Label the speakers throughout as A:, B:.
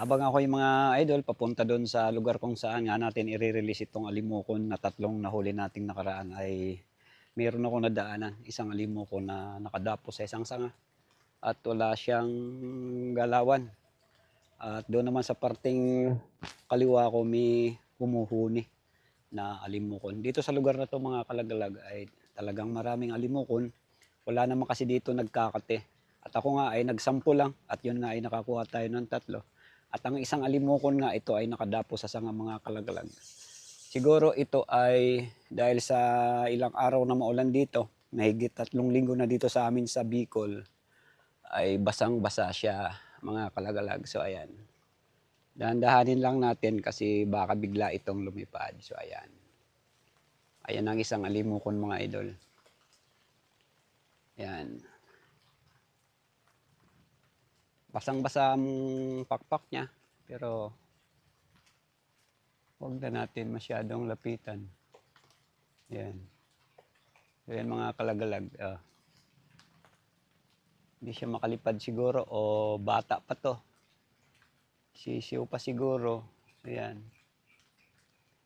A: Habang ako yung mga idol, papunta doon sa lugar kung saan nga natin i-release itong alimukon na tatlong nahuli nating nakaraan ay meron ako nadaanan. Isang alimukon na nakadapo sa isang sanga at wala siyang galawan. At doon naman sa parting kaliwa ko may humuhuni na alimukon. Dito sa lugar na to mga kalagalag ay talagang maraming alimukon. Wala naman kasi dito nagkakate. At ako nga ay nagsampo lang at yun nga ay nakakuha tayo ng tatlo. At ang isang alimukon nga ito ay nakadapo sa sanga mga kalagalag. Siguro ito ay dahil sa ilang araw na maulan dito, mahigit tatlong linggo na dito sa amin sa Bicol, ay basang-basa siya mga kalagalag. So ayan. Dahan-dahanin lang natin kasi baka bigla itong lumipad. So ayan. Ayan ang isang alimukon mga idol. Ayan. Basang-basa ang pakpak niya. Pero huwag na natin masyadong lapitan. Ayan. So yan mga kalagalag. ah. hindi siya makalipad siguro o bata pa to. Sisiw pa siguro. Ayan.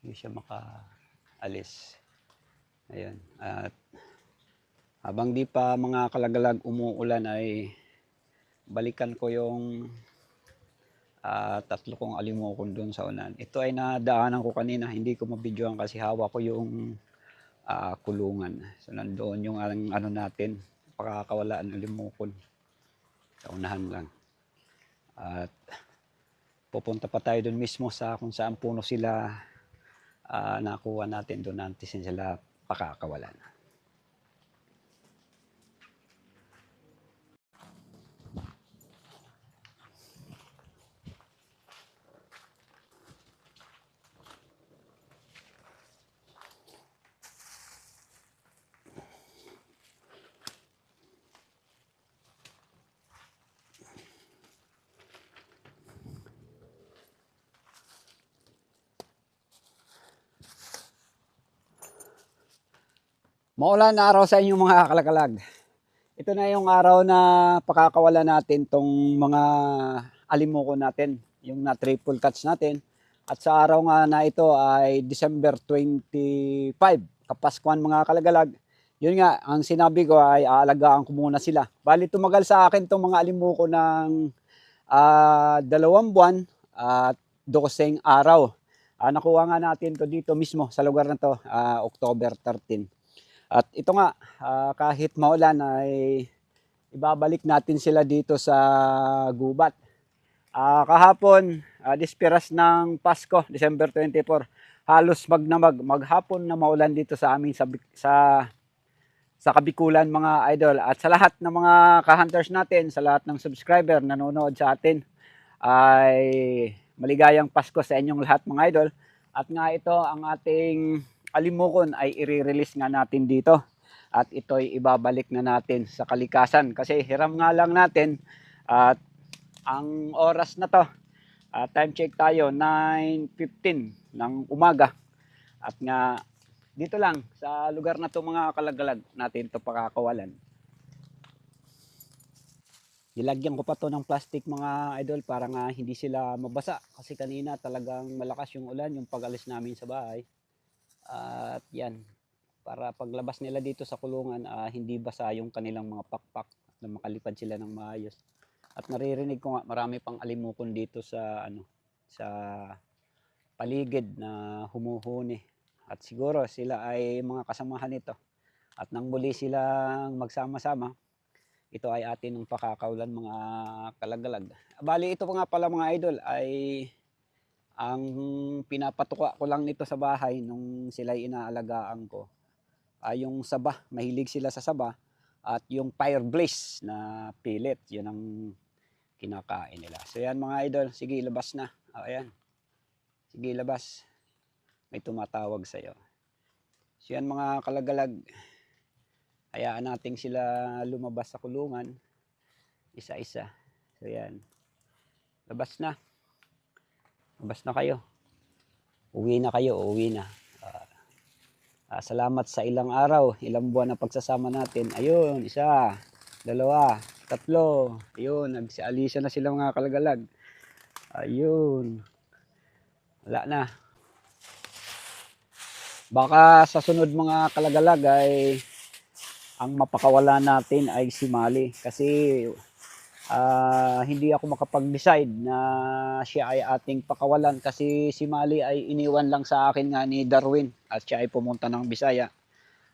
A: Hindi siya makaalis. Ayan. At habang di pa mga kalagalag umuulan ay balikan ko yung ah, tatlo kong alimokon doon sa unan. Ito ay nadaanan ko kanina. Hindi ko mabidyoan kasi hawak ko yung ah, kulungan. So nandoon yung ang, ano natin, pakakawalaan ng limukon. Sa unahan lang. At pupunta pa tayo doon mismo sa kung saan puno sila ah, nakuha natin doon natin sila pakakawalan. Maulan na araw sa inyong mga kalakalag. Ito na yung araw na pakakawala natin tong mga alimuko natin, yung na triple cuts natin. At sa araw nga na ito ay December 25, Kapaskuhan mga kalagalag. Yun nga, ang sinabi ko ay aalagaan ko muna sila. Bali tumagal sa akin tong mga alimuko ng ah, dalawang buwan at doseng araw. Ah, nakuha nga natin to dito mismo sa lugar na to, ah, October 13. At ito nga, ah, kahit maulan ay ibabalik natin sila dito sa gubat. Ah, kahapon, uh, dispiras ng Pasko, December 24, halos magnamag, maghapon na maulan dito sa amin sa, sa sa Kabikulan mga idol at sa lahat ng mga ka-hunters natin, sa lahat ng subscriber na nanonood sa atin ay maligayang Pasko sa inyong lahat mga idol. At nga ito ang ating alimukon ay i-release nga natin dito. At ito'y ibabalik na natin sa kalikasan kasi hiram nga lang natin at ang oras na to, ah, time check tayo 9.15 ng umaga. At nga dito lang sa lugar na to mga kalagalag natin to pakakawalan. Nilagyan ko pa to ng plastic mga idol para nga hindi sila mabasa kasi kanina talagang malakas yung ulan yung pag-alis namin sa bahay. At yan, para paglabas nila dito sa kulungan ah, hindi basa yung kanilang mga pakpak na makalipad sila ng maayos. At naririnig ko nga marami pang alimukon dito sa ano sa paligid na humuhuni. At siguro sila ay mga kasamahan nito. At nang muli silang magsama-sama, ito ay atin ng pakakaulan mga kalagalag. Bali ito pa nga pala mga idol ay ang pinapatuka ko lang nito sa bahay nung sila inaalagaan ko ay yung saba. Mahilig sila sa saba at yung fire blaze na pellet. Yun ang kinakain nila. So yan mga idol, sige ilabas na. O ayan. Sige ilabas. May tumatawag sa'yo. So yan mga kalagalag. Hayaan natin sila lumabas sa kulungan. Isa-isa. So yan. Labas na. Labas na kayo. Uwi na kayo, uwi na. Ah, ah, salamat sa ilang araw, ilang buwan na pagsasama natin. Ayun, isa, dalawa, tatlo. Ayun, nagsialisa na sila mga kalagalag. Ayun. Wala na. Baka sa sunod mga kalagalag ay ang mapakawala natin ay si Mali kasi ah, hindi ako makapag-decide na siya ay ating pakawalan kasi si Mali ay iniwan lang sa akin nga ni Darwin at siya ay pumunta ng Bisaya.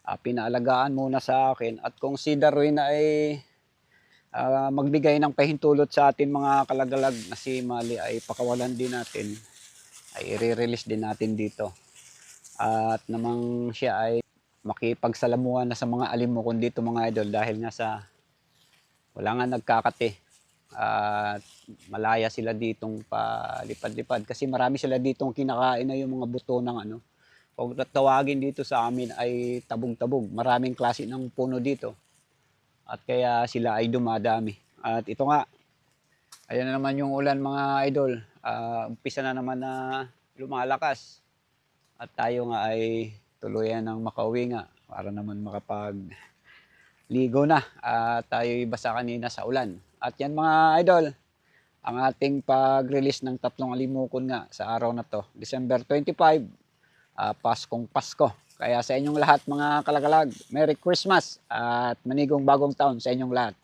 A: Ah, pinaalagaan muna sa akin at kung si Darwin ay ah, magbigay ng pahintulot sa atin mga kalagalag na si Mali ay pakawalan din natin ay i-release din natin dito. At namang siya ay makipagsalamuhan na sa mga alimukon dito mga idol dahil nga sa wala nga nagkakate. At malaya sila ditong palipad-lipad kasi marami sila ditong kinakain na yung mga buto ng ano. Kung tawagin dito sa amin ay tabog-tabog. Maraming klase ng puno dito. At kaya sila ay dumadami. At ito nga ayan na naman yung ulan mga idol. Ah, umpisa na naman na lumalakas. At tayo nga ay tuluyan ng makauwi nga para naman makapag ligo na at tayo basa kanina sa ulan. At yan mga idol, ang ating pag-release ng tatlong alimukon nga sa araw na to, December 25, ah, Paskong Pasko. Kaya sa inyong lahat mga kalagalag, Merry Christmas at manigong bagong taon sa inyong lahat.